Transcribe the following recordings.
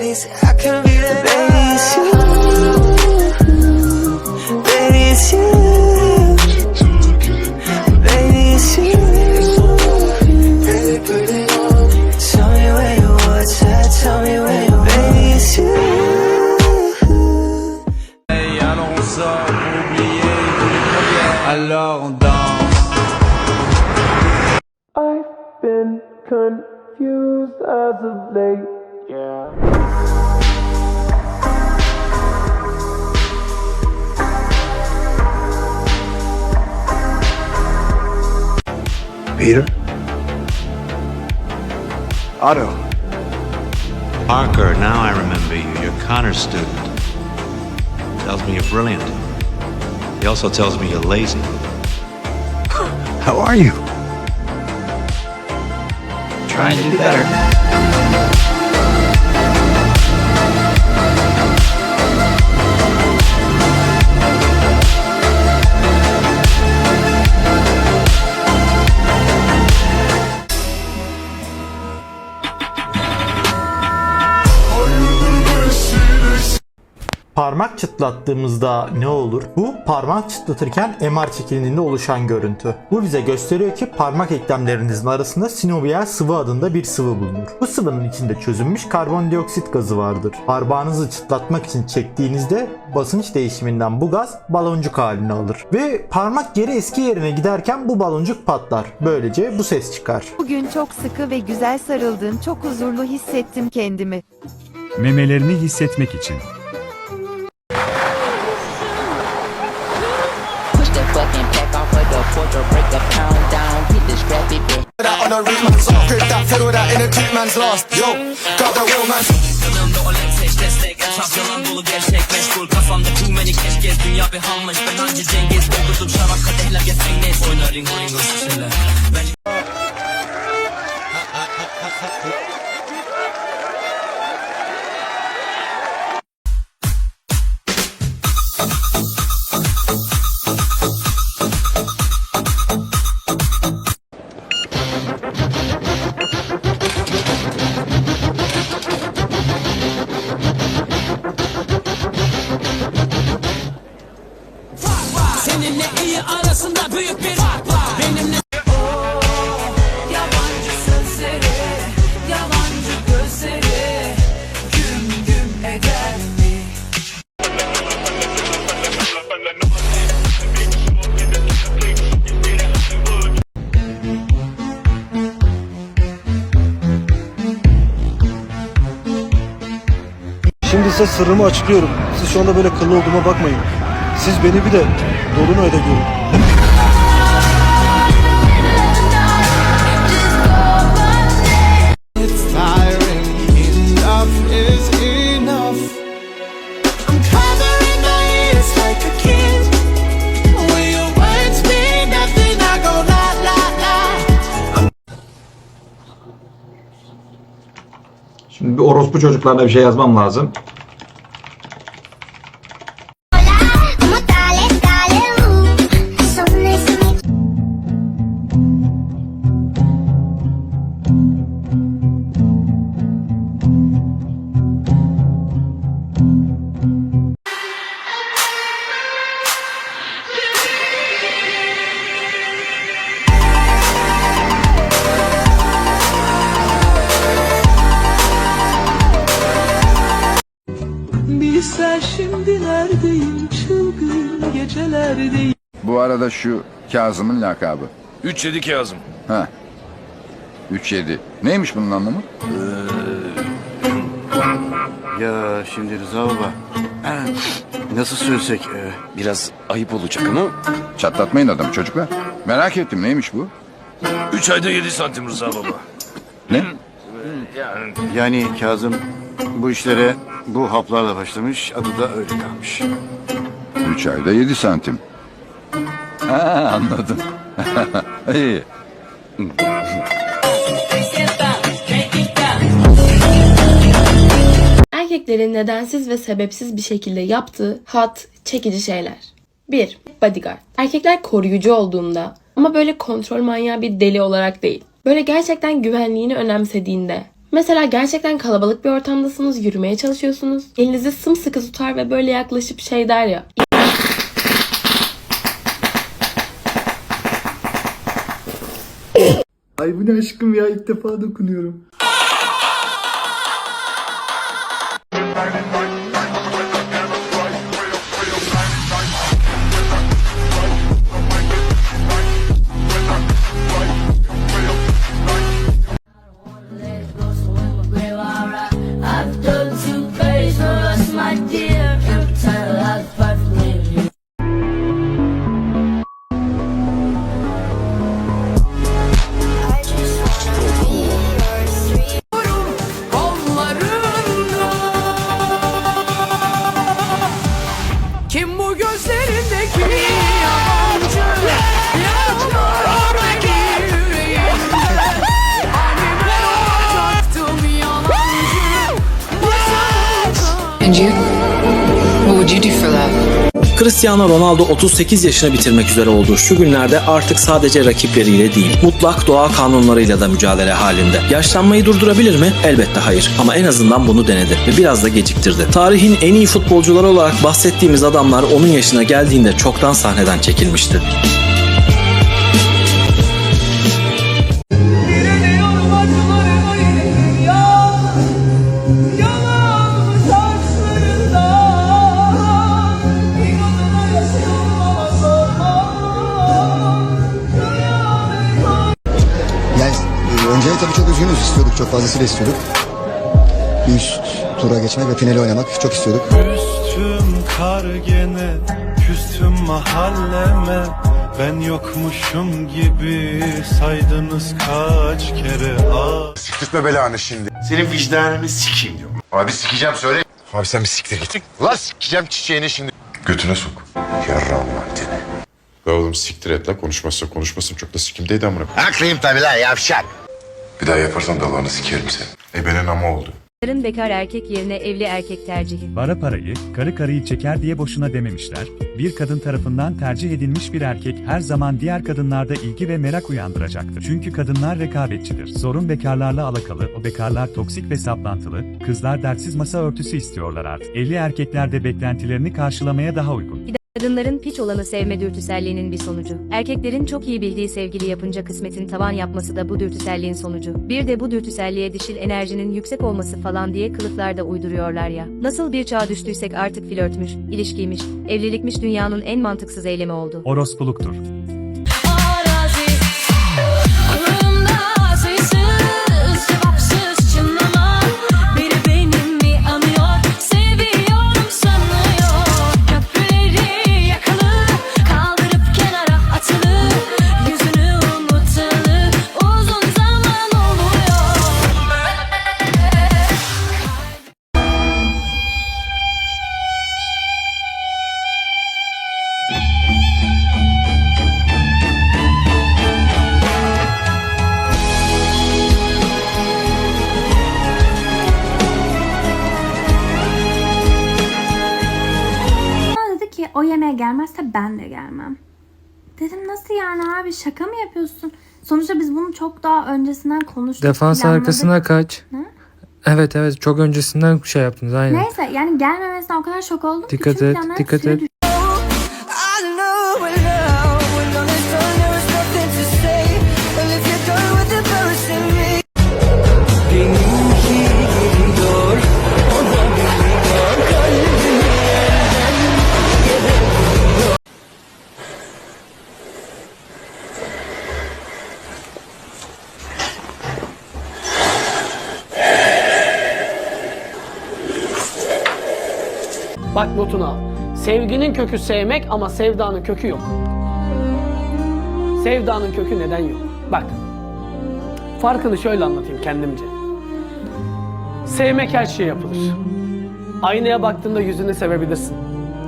bodies. I can be the baby, it's you. Baby, it's you. Baby, it's you. Tell me where you was at. Tell me where you Baby, it's you. Alors on sort pour oublier Alors on danse I've been confused as of late. Peter? Otto. Parker, now I remember you. You're Connor's student. Tells me you're brilliant. He also tells me you're lazy. How are you? Trying to do better. Parmak çıtlattığımızda ne olur? Bu parmak çıtlatırken MR çekildiğinde oluşan görüntü. Bu bize gösteriyor ki parmak eklemlerinizin arasında sinoviyal sıvı adında bir sıvı bulunur. Bu sıvının içinde çözünmüş karbondioksit gazı vardır. Parmağınızı çıtlatmak için çektiğinizde basınç değişiminden bu gaz baloncuk halini alır. Ve parmak geri eski yerine giderken bu baloncuk patlar. Böylece bu ses çıkar. Bugün çok sıkı ve güzel sarıldın, çok huzurlu hissettim kendimi. Memelerini hissetmek için. Or break a pound down. Hit the scrappy bit. That on a real man's off, grip that fiddle that in a deep man's lost. Yo, got the real man. Yanımda o seç destek Etraf yalan dolu gerçek meşgul Kafamda too many gez Dünya bir hamleş Ben anca Cengiz Okudum şarap kadehler geçsen neyse Oyna ringo ringo şişeler Seninle iyi arasında büyük bir fark var Benimle Yabancı sözleri, yalancı gözleri, güm güm eder mi? Şimdi size sırrımı açıklıyorum. Siz şu anda böyle kıllı olduğuma bakmayın. Siz beni bir de Dolunay'da görün. It's tiring, enough is enough. I'm covering my ears like a kid. When your words mean nothing, I go la la la. Şimdi bir orospu çocuklarına bir şey yazmam lazım. Bilsen şimdi neredeyim çılgın gecelerdeyim. Bu arada şu Kazım'ın lakabı. 3-7 Kazım Ha. 3-7. Neymiş bunun anlamı? Ya şimdi Rıza baba. Nasıl söylesek? Biraz ayıp olacak ama Çatlatmayın adamı çocuklar. Merak ettim neymiş bu? 3 ayda 7 santim Rıza baba Ne? Yani Yani Kazım bu işlere bu haplarla başlamış. Adı da öyle kalmış. 3 ayda 7 santim. Ha anladım. İyi. Erkeklerin nedensiz ve sebepsiz bir şekilde yaptığı hat, çekici şeyler. 1. Bodyguard. Erkekler koruyucu olduğunda ama böyle kontrol manyağı bir deli olarak değil. Böyle gerçekten güvenliğini önemsediğinde Mesela gerçekten kalabalık bir ortamdasınız, yürümeye çalışıyorsunuz. Elinizi sımsıkı tutar ve böyle yaklaşıp şey der ya. Ay bu ne aşkım ya ilk defa dokunuyorum. And you? What would you do for love? Cristiano Ronaldo 38 yaşına bitirmek üzere olduğu şu günlerde artık sadece rakipleriyle değil, mutlak doğa kanunlarıyla da mücadele halinde. Yaşlanmayı durdurabilir mi? Elbette hayır. Ama en azından bunu denedi ve biraz da geciktirdi. Tarihin en iyi futbolcuları olarak bahsettiğimiz adamlar onun yaşına geldiğinde çoktan sahneden çekilmişti. Tabii çok üzgünüz istiyorduk çok fazlasıyla istiyorduk. Bir üst tura geçmek ve finali oynamak çok istiyorduk. Küstüm kar gene, küstüm mahalleme. Ben yokmuşum gibi saydınız kaç kere ah. Siktirtme belanı şimdi. Senin vicdanını sikeyim diyorum. Abi sikeceğim söyle. Abi sen bir siktir git. Lan sikeceğim çiçeğini şimdi. Götüne sok. Yarram mantini. Ya oğlum siktir et la konuşmazsa konuşmasın çok da sikimdeydi amına. Haklıyım tabii lan yavşak. Bir daha yaparsan dalağını sikerim seni. Ebenin ama oldu. bekar erkek yerine evli erkek tercihi. Para parayı, karı karıyı çeker diye boşuna dememişler. Bir kadın tarafından tercih edilmiş bir erkek her zaman diğer kadınlarda ilgi ve merak uyandıracaktır. Çünkü kadınlar rekabetçidir. Sorun bekarlarla alakalı, o bekarlar toksik ve saplantılı, kızlar dertsiz masa örtüsü istiyorlar artık. Evli erkekler de beklentilerini karşılamaya daha uygun. Kadınların piç olanı sevme dürtüselliğinin bir sonucu. Erkeklerin çok iyi bildiği sevgili yapınca kısmetin tavan yapması da bu dürtüselliğin sonucu. Bir de bu dürtüselliğe dişil enerjinin yüksek olması falan diye kılıflar da uyduruyorlar ya. Nasıl bir çağa düştüysek artık flörtmüş, ilişkiymiş, evlilikmiş dünyanın en mantıksız eylemi oldu. Orospuluktur. Arazi Aklımda sayısız cevapsız o yemeğe gelmezse ben de gelmem. Dedim nasıl yani abi şaka mı yapıyorsun? Sonuçta biz bunu çok daha öncesinden konuştuk. Defans planladık. arkasına kaç. Ne? Evet evet çok öncesinden şey yaptınız aynen. Neyse yani gelmemesine o kadar şok oldum ki Dikkat et, dikkat et. Bak notunu al. Sevginin kökü sevmek ama sevdanın kökü yok. Sevdanın kökü neden yok? Bak. Farkını şöyle anlatayım kendimce. Sevmek her şeye yapılır. Aynaya baktığında yüzünü sevebilirsin.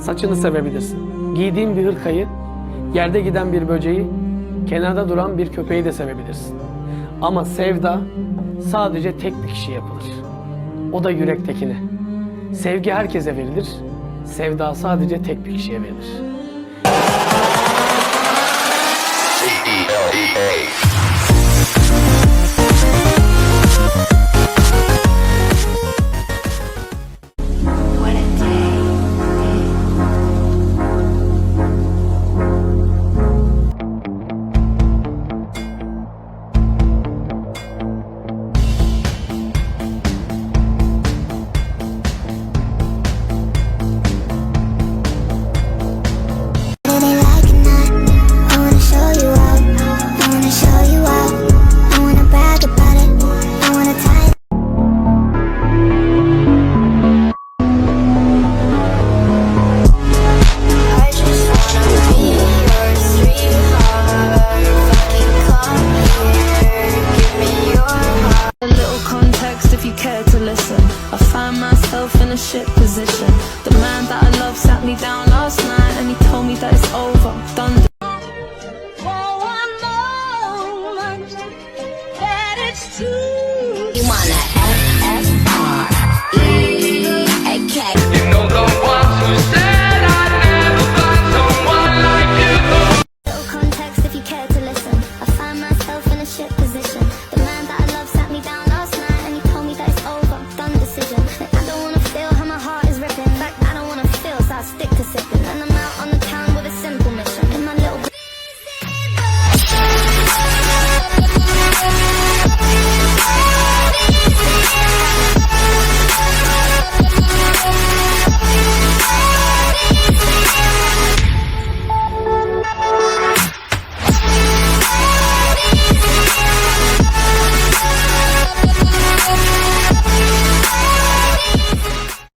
Saçını sevebilirsin. Giydiğin bir hırkayı, yerde giden bir böceği, kenarda duran bir köpeği de sevebilirsin. Ama sevda sadece tek bir kişi yapılır. O da yürektekine. Sevgi herkese verilir. Sevda sadece tek bir kişiye verilir. Position. The man that I love sat me down